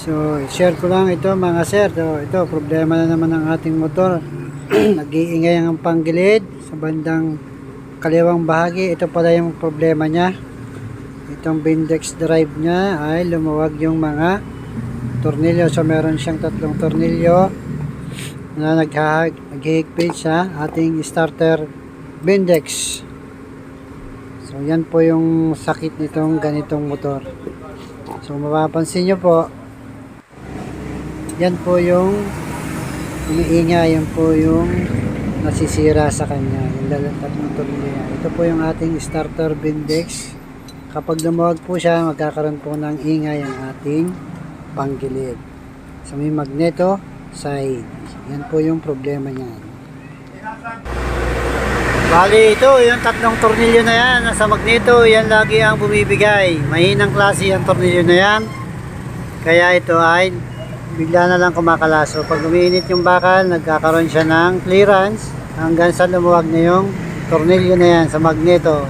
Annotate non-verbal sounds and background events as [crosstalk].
So, share ko lang ito mga sir. Ito, ito problema na naman ng ating motor. [clears throat] Nag-iingay ang panggilid sa bandang kaliwang bahagi. Ito pala yung problema niya. Itong Bindex drive niya ay lumuwag yung mga tornilyo. So, meron siyang tatlong tornilyo na naghihigpit sa ating starter Bindex. So, yan po yung sakit nitong ganitong motor. So, mapapansin nyo po, yan po yung umiingay, yan po yung nasisira sa kanya, yung lalatat ng tornilyo niya. Ito po yung ating starter Bindex. Kapag lumuwag po siya, magkakaroon po ng ingay ang ating panggilid. So, may magneto side. Yan po yung problema niyan. Bali, ito, yung tatlong tornilyo na yan, nasa magneto, yan lagi ang bumibigay. Mahinang klase ang tornilyo na yan. Kaya ito ay bigla na lang kumakalaso. Pag umiinit yung bakal, nagkakaroon siya ng clearance hanggang sa lumuwag na yung tornilyo na yan sa magneto.